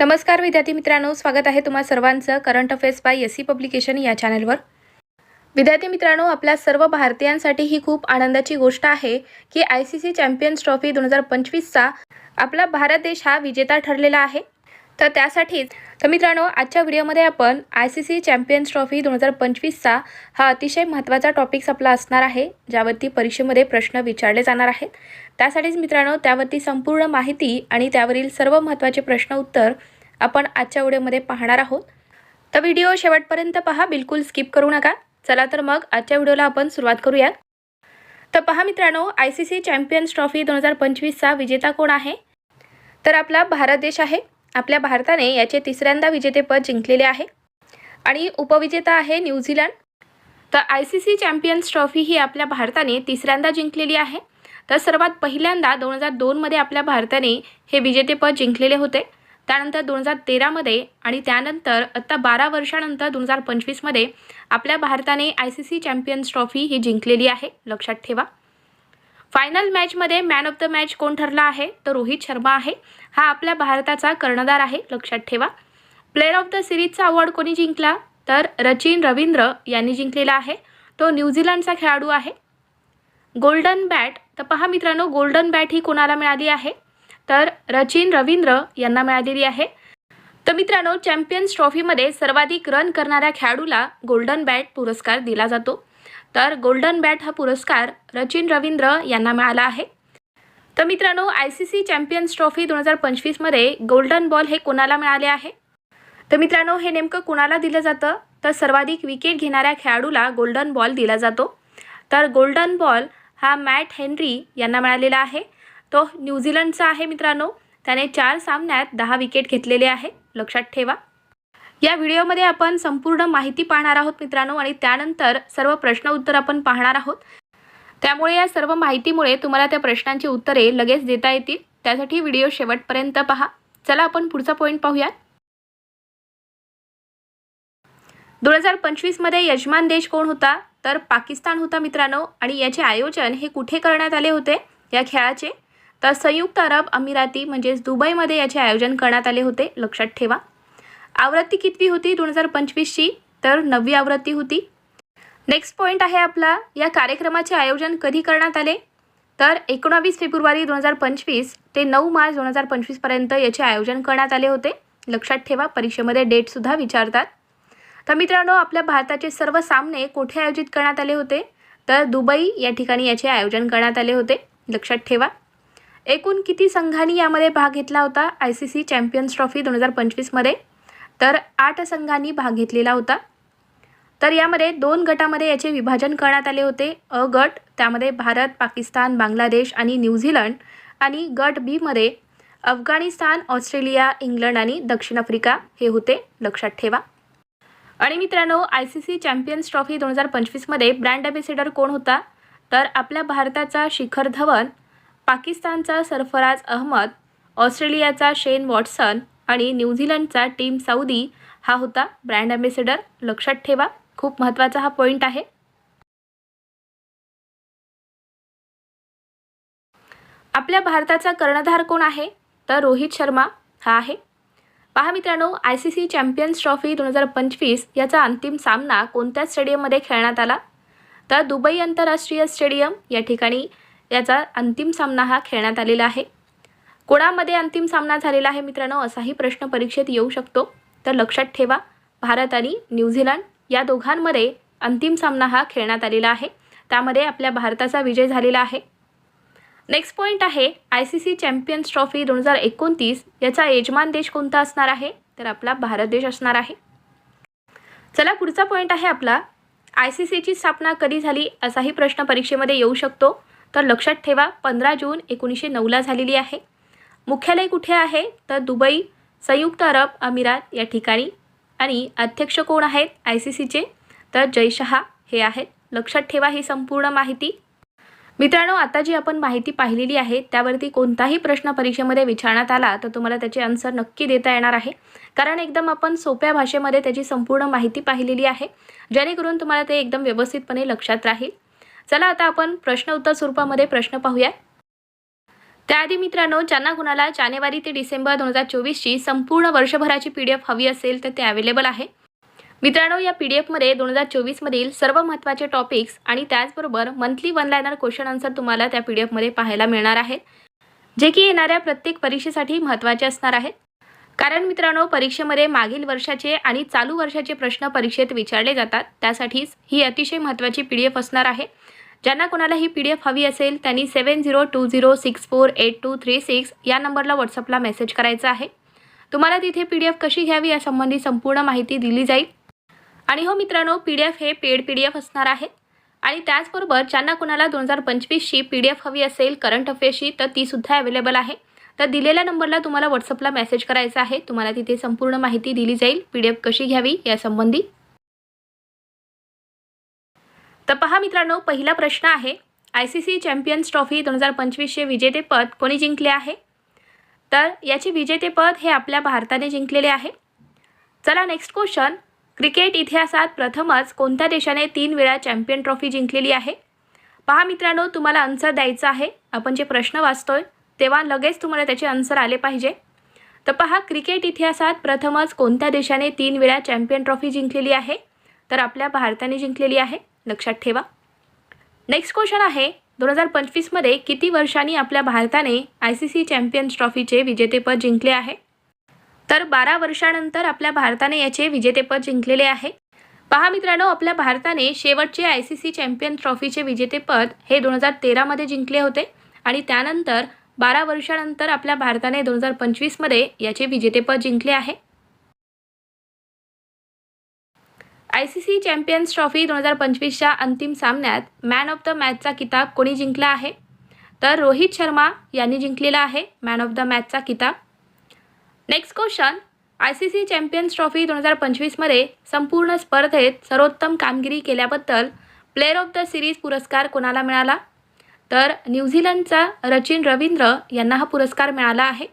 नमस्कार विद्यार्थी मित्रांनो स्वागत आहे तुम्हा सर्वांचं current affairs by S C publication या चॅनलवर. विद्यार्थी मित्रांनो आपल्या सर्व भारतीयांसाठी ही खूप आनंदाची गोष्ट आहे की I C C champions trophy दोन हजार पंचवीसचा आपला भारत देश हा विजेता ठरलेला आहे. तर त्यासाठीच तर मित्रांनो आजच्या व्हिडिओमध्ये आपण I C C champions trophy दोन हजार पंचवीसचा हा अतिशय महत्त्वाचा टॉपिक्स आपला असणार आहे ज्यावरती परीक्षेमध्ये प्रश्न विचारले जाणार आहेत. त्यासाठीच मित्रांनो त्यावरती संपूर्ण माहिती आणि त्यावरील सर्व महत्त्वाचे प्रश्न उत्तर आपण आजच्या व्हिडिओमध्ये पाहणार आहोत. तर व्हिडिओ शेवटपर्यंत पहा बिलकुल स्किप करू नका. चला तर मग आजच्या व्हिडिओला आपण सुरुवात करूया तर पहा मित्रांनो I C C champions trophy दोन हजार पंचवीसचा विजेता कोण आहे? तर आपला भारत देश आहे. आपल्या भारताने याचे तिसऱ्यांदा विजेतेपद जिंकलेले आहे. आणि उपविजेता आहे न्यूझीलंड तर I C C champions trophy ही आपल्या भारताने तिसऱ्यांदा जिंकलेली आहे. तर सर्वात पहिल्यांदा दोन हजार दोनमध्ये आपल्या भारताने हे विजेतेपद जिंकलेले होते. त्यानंतर दोन हजार तेरामध्ये आणि त्यानंतर आत्ता बारा वर्षानंतर दोन हजार पंचवीसमध्ये आपल्या भारताने I C C champions trophy ही जिंकलेली आहे. लक्षात ठेवा. फायनल मॅचमध्ये मॅन ऑफ द मॅच कोण ठरला आहे? तर रोहित शर्मा आहे. हा आपल्या भारताचा कर्णधार आहे लक्षात ठेवा. प्लेअर ऑफ द सिरीजचा अवॉर्ड कोणी जिंकला? तर रचिन रवींद्र यांनी जिंकलेला आहे. तो न्यूझीलंडचा खेळाडू आहे. गोल्डन बॅट तर पहा मित्रांनो गोल्डन बॅट ही कोणाला मिळाली आहे? तर रचिन रवींद्र यांना मिळालेली आहे. तर मित्रांनो चॅम्पियन्स ट्रॉफीमध्ये सर्वाधिक रन करणाऱ्या खेळाडूला गोल्डन बॅट पुरस्कार दिला जातो. तर गोल्डन बॅट हा पुरस्कार रचिन रवींद्र यांना मिळाला आहे. तर मित्रांनो I C C champions trophy दोन हजार पंचवीसमध्ये गोल्डन बॉल हे कोणाला मिळाले आहे? तर मित्रांनो हे नेमकं कुणाला दिलं जातं? तर सर्वाधिक विकेट घेणाऱ्या खेळाडूला गोल्डन बॉल दिला जातो. तर गोल्डन बॉल हा मॅट हेनरी यांना मिळालेला आहे. तो न्यूझीलंडचा आहे मित्रांनो. त्याने चार सामन्यात दहा विकेट घेतलेले आहे. लक्षात ठेवा. या व्हिडिओमध्ये आपण संपूर्ण माहिती पाहणार आहोत मित्रांनो आणि त्यानंतर सर्व प्रश्न उत्तर आपण पाहणार आहोत. त्यामुळे या सर्व माहितीमुळे तुम्हाला त्या प्रश्नांची उत्तरे लगेच देता येतील. त्यासाठी व्हिडिओ शेवटपर्यंत पहा. चला आपण पुढचा पॉईंट पाहूयात. दोन हजार पंचवीसमध्ये यजमान देश कोण होता? तर पाकिस्तान होता मित्रांनो. आणि याचे आयोजन हे कुठे करण्यात आले होते? या खेळाचे. तर संयुक्त अरब अमिराती म्हणजेच दुबईमध्ये याचे आयोजन करण्यात आले होते. लक्षात ठेवा. आवृत्ती कितवी होती दोन हजार पंचवीसची? तर नववी आवृत्ती होती. नेक्स्ट पॉईंट आहे आपला. या कार्यक्रमाचे आयोजन कधी करण्यात आले? तर एकोणावीस फेब्रुवारी दोन हजार पंचवीस ते नऊ मार्च दोन हजार पंचवीसपर्यंत याचे आयोजन करण्यात आले होते. लक्षात ठेवा परीक्षेमध्ये डेटसुद्धा विचारतात. तर मित्रांनो आपल्या भारताचे सर्व सामने कोठे आयोजित करण्यात आले होते? तर दुबई या ठिकाणी याचे आयोजन करण्यात आले होते. लक्षात ठेवा. एकूण किती संघांनी यामध्ये भाग घेतला होता? I C C champions trophy दोन हजार पंचवीसमध्ये तर आठ संघांनी भाग घेतलेला होता. तर यामध्ये दोन गटामध्ये याचे विभाजन करण्यात आले होते. अ गट त्यामध्ये भारत पाकिस्तान बांगलादेश आणि न्यूझीलंड आणि गट बीमध्ये अफगाणिस्तान ऑस्ट्रेलिया इंग्लंड आणि दक्षिण आफ्रिका हे होते. लक्षात ठेवा. आणि मित्रांनो I C C champions trophy दोन हजार पंचवीसमध्ये ब्रँड ॲम्बेसिडर कोण होता? तर आपल्या भारताचा शिखर धवन पाकिस्तानचा सरफराज अहमद ऑस्ट्रेलियाचा शेन वॉटसन आणि न्यूझीलंडचा टीम सौदी हा होता. ब्रँड ॲम्बेसिडर लक्षात ठेवा खूप महत्त्वाचा हा पॉईंट आहे. आपल्या भारताचा कर्णधार कोण आहे? तर रोहित शर्मा हा आहे. पहा मित्रांनो I C C champions trophy दोन हजार पंचवीस याचा अंतिम सामना कोणत्या स्टेडियममध्ये खेळण्यात आला? तर दुबई आंतरराष्ट्रीय स्टेडियम या ठिकाणी याचा अंतिम सामना हा खेळण्यात आलेला आहे. कोणामध्ये अंतिम सामना झालेला आहे मित्रांनो? असाही प्रश्न परीक्षेत येऊ शकतो. तर लक्षात ठेवा भारत आणि न्यूझीलंड या दोघांमध्ये अंतिम सामना हा खेळण्यात आलेला आहे. त्यामध्ये आपल्या भारताचा विजय झालेला आहे. नेक्स्ट पॉईंट आहे I C C champions trophy दोन हजार एकोणतीस याचा यजमान देश कोणता असणार आहे? तर आपला भारत देश असणार आहे. चला पुढचा पॉईंट आहे आपला. आय सी सीची स्थापना कधी झाली असाही प्रश्न परीक्षेमध्ये येऊ शकतो. तर लक्षात ठेवा पंधरा जून एकोणीसशे नऊला झालेली आहे. मुख्यालय कुठे आहे? तर दुबई. संयुक्त अरब अमिरात या ठिकाणी. आणि अध्यक्ष कोण आहेत? आय सी सीचे तर जयशहा हे आहेत. लक्षात ठेवा ही संपूर्ण माहिती. मित्रांनो आता जी आपण माहिती पाहिलेली आहे त्यावरती कोणताही प्रश्न परीक्षेमध्ये विचारण्यात आला तर तुम्हाला त्याचे आन्सर नक्की देता येणार आहे. कारण एकदम आपण सोप्या भाषेमध्ये त्याची संपूर्ण माहिती पाहिलेली आहे जेणेकरून तुम्हाला ते एकदम व्यवस्थितपणे लक्षात राहील. चला आता आपण प्रश्न उत्तर स्वरूपामध्ये प्रश्न पाहूया त्याआधी मित्रांनो ज्यांना कुणाला जानेवारी ते डिसेंबर दोन हजार चोवीसची संपूर्ण वर्षभराची पी डी एफ हवी असेल तर ते अवेलेबल आहे. मित्रांनो या पी डी एफमध्ये दोन हजार चोवीसमधील सर्व महत्त्वाचे टॉपिक्स आणि त्याचबरोबर monthly one liner question answer तुम्हाला त्या पी डी एफमध्ये पाहायला मिळणार आहेत जे की येणाऱ्या प्रत्येक परीक्षेसाठी महत्त्वाचे असणार आहेत. कारण मित्रांनो परीक्षेमध्ये मागील वर्षाचे आणि चालू वर्षाचे प्रश्न परीक्षेत विचारले जातात त्यासाठीच ही अतिशय महत्त्वाची पी डी एफ असणार आहे. ज्यांना कोणाला ही पी डी एफ हवी असेल त्यांनी seven zero two zero six four eight two three six या नंबरला व्हॉट्सअपला मेसेज करायचा आहे. तुम्हाला तिथे पी डी एफ कशी घ्यावी यासंबंधी संपूर्ण माहिती दिली जाईल. आणि हो मित्रांनो पी डी एफ हे पेड पी डी एफ असणार आहे. आणि त्याचबरोबर ज्यांना कोणाला दोन हजार पंचवीसची पी डी एफ हवी असेल करंट अफेअर्सची तर तीसुद्धा अवेलेबल आहे. तर दिलेल्या नंबरला तुम्हाला व्हॉट्सअपला मेसेज करायचा आहे. तुम्हाला तिथे संपूर्ण माहिती दिली जाईल. पी डी एफ कशी घ्यावी यासंबंधी. तर पहा मित्रांनो पहिला प्रश्न आहे I C C champions trophy दोन हजार पंचवीसचे विजेतेपद कोणी जिंकले आहे? तर याचे विजेतेपद हे आपल्या भारताने जिंकलेले आहे. चला नेक्स्ट क्वेश्चन क्रिकेट इतिहासात प्रथमच कोणत्या देशाने तीन वेळा चॅम्पियन ट्रॉफी जिंकलेली आहे? पहा मित्रांनो तुम्हाला आन्सर द्यायचं आहे. आपण जे प्रश्न वाचतोय तेव्हा लगेच तुम्हाला त्याचे आन्सर आले पाहिजे. तर पहा क्रिकेट इतिहासात प्रथमच कोणत्या देशाने तीन वेळा चॅम्पियन ट्रॉफी जिंकलेली आहे? तर आपल्या भारताने जिंकलेली आहे. लक्षात ठेवा. नेक्स्ट क्वेश्चन आहे दोन हजार पंचवीसमध्ये किती वर्षांनी आपल्या भारताने आय सी सी चॅम्पियन्स ट्रॉफीचे विजेतेपद जिंकले आहे? तर बारा वर्षानंतर आपल्या भारताने याचे विजेतेपद जिंकलेले आहे. पहा मित्रांनो आपल्या भारताने शेवटचे आय सी सी चॅम्पियन ट्रॉफीचे विजेतेपद हे दोन हजार तेरामध्ये जिंकले होते आणि त्यानंतर बारा वर्षानंतर आपल्या भारताने दोन हजार पंचवीसमध्ये याचे विजेतेपद जिंकले आहे. I C C champions trophy दोन हजार पंचवीसच्या अंतिम सामन्यात मॅन ऑफ द मॅचचा किताब कोणी जिंकला आहे? तर रोहित शर्मा यांनी जिंकलेला आहे मॅन ऑफ द मॅचचा किताब. Next question I C C champions trophy दोन हजार पंचवीसमध्ये संपूर्ण स्पर्धेत सर्वोत्तम कामगिरी केल्याबद्दल प्लेअर ऑफ द सिरीज पुरस्कार कोणाला मिळाला? तर न्यूझीलंडचा रचिन रवींद्र यांना हा पुरस्कार मिळाला आहे.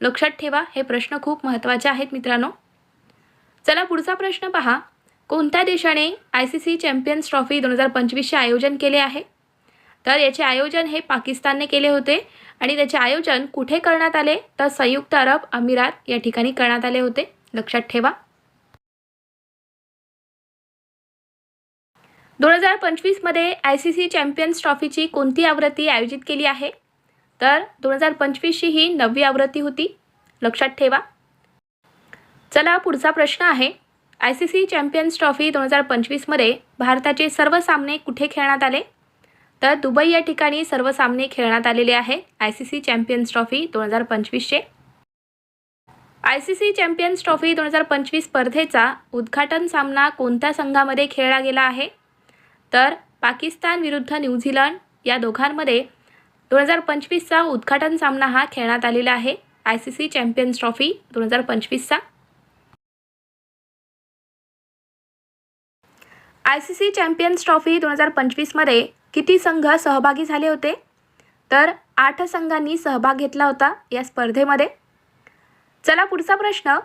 लक्षात ठेवा हे प्रश्न खूप महत्त्वाचे आहेत मित्रांनो. चला पुढचा प्रश्न पहा. कोणत्या देशाने I C C champions trophy दोन हजार पंचवीसचे आयोजन केले आहे? तर याचे आयोजन हे पाकिस्तानने केले होते आणि त्याचे आयोजन कुठे करण्यात आले? तर संयुक्त अरब अमिरात या ठिकाणी करण्यात आले होते. लक्षात ठेवा. दोन हजार पंचवीसमध्ये आय सी सी चॅम्पियन्स ट्रॉफीची कोणती आवृत्ती आयोजित केली आहे? तर दोन हजार पंचवीसची ही नववी आवृत्ती होती. लक्षात ठेवा. चला पुढचा प्रश्न आहे. I C C champions trophy दोन हजार पंचवीसमध्ये भारताचे सर्व सामने कुठे खेळण्यात आले? तर दुबई या ठिकाणी सर्व सामने खेळण्यात आलेले आहे I C C champions trophy दोन हजार पंचवीसचे. I C C champions trophy दोन हजार पंचवीस स्पर्धेचा उद्घाटन सामना कोणत्या संघामध्ये खेळला गेला आहे? तर पाकिस्तान विरुद्ध न्यूझीलंड या दोघांमध्ये दोन हजार पंचवीसचा उद्घाटन सामना हा खेळण्यात आलेला आहे I C C champions trophy दोन हजार पंचवीसचा. I C C champions trophy दोन हजार पंचवीसमध्ये किती संघ सहभागी झाले होते? तर आठ संघांनी सहभाग घेतला होता या स्पर्धेमध्ये. चला पुढचा प्रश्न.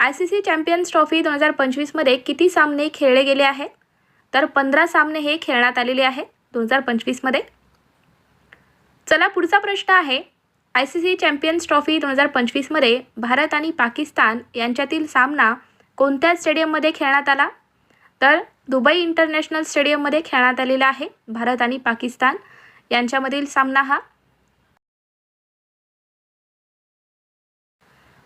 I C C champions trophy दोन हजार पंचवीसमध्ये किती सामने खेळले गेले आहेत? तर पंधरा सामने हे खेळण्यात आलेले आहेत दोन हजार पंचवीसमध्ये. चला पुढचा प्रश्न आहे. I C C champions trophy दोन हजार पंचवीसमध्ये भारत आणि पाकिस्तान यांच्यातील सामना कोणत्या स्टेडियममध्ये खेळण्यात आला? तर दुबई इंटरनॅशनल स्टेडियममध्ये खेळण्यात आलेला आहे भारत आणि पाकिस्तान. यांच्यामधील सामना हा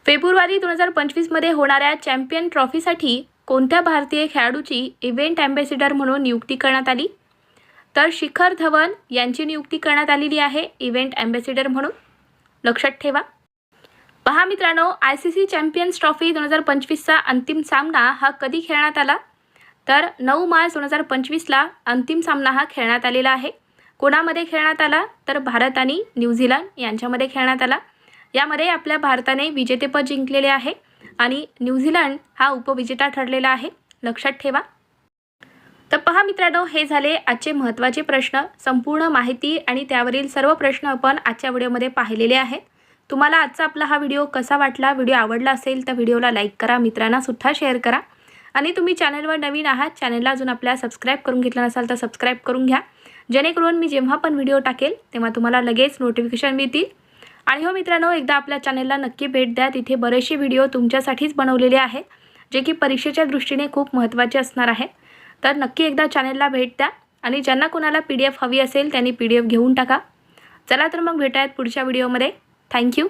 फेब्रुवारी दोन हजार पंचवीसमध्ये होणाऱ्या चॅम्पियन ट्रॉफीसाठी कोणत्या भारतीय खेळाडूची इव्हेंट ॲम्बॅसिडर म्हणून नियुक्ती करण्यात आली? तर शिखर धवन यांची नियुक्ती करण्यात आलेली आहे इव्हेंट ॲम्बॅसिडर म्हणून. लक्षात ठेवा. पहा मित्रांनो I C C champions trophy दोन हजार पंचवीसचा अंतिम सामना हा कधी खेळण्यात आला? तर नऊ मार्च दोन हजार पंचवीसला अंतिम सामना हा खेळण्यात आलेला आहे. कोणामध्ये खेळण्यात आला? तर भारत आणि न्यूझीलंड यांच्यामध्ये खेळण्यात आला. यामध्ये आपल्या भारताने विजेतेपद जिंकलेले आहे आणि न्यूझीलंड हा उपविजेता ठरलेला आहे. लक्षात ठेवा. तर पहा मित्रांनो हे झाले आजचे महत्त्वाचे प्रश्न. संपूर्ण माहिती आणि त्यावरील सर्व प्रश्न आपण आजच्या व्हिडिओमध्ये पाहिलेले आहेत तुम्हाला आजचा आपला हा व्हिडिओ कसा वाटला व्हिडिओ आवडला असेल तर व्हिडिओला लाईक करा मित्रांनासुद्धा शेअर करा. आणि तुम्ही चॅनलवर नवीन आहात चॅनलला अजून आपल्या सबस्क्राईब करून घेतला नसाल तर सबस्क्राईब करून घ्या. जेणेकरून मी जेव्हा पण व्हिडिओ टाकेल तेव्हा तुम्हाला लगेच नोटिफिकेशन मिळतील. आणि हो मित्रांनो एकदा आपल्या चॅनलला नक्की भेट द्या. तिथे बरेचसे व्हिडिओ तुमच्यासाठीच बनवलेले आहेत जे की परीक्षेच्या दृष्टीने खूप महत्त्वाचे असणार आहे. तर नक्की एकदा चॅनलला भेट द्या आणि ज्यांना कोणाला पी डी एफ हवी असेल त्यांनी पी डी एफ घेऊन टाका. चला तर मग भेटायत पुढच्या व्हिडिओमध्ये थँक्यू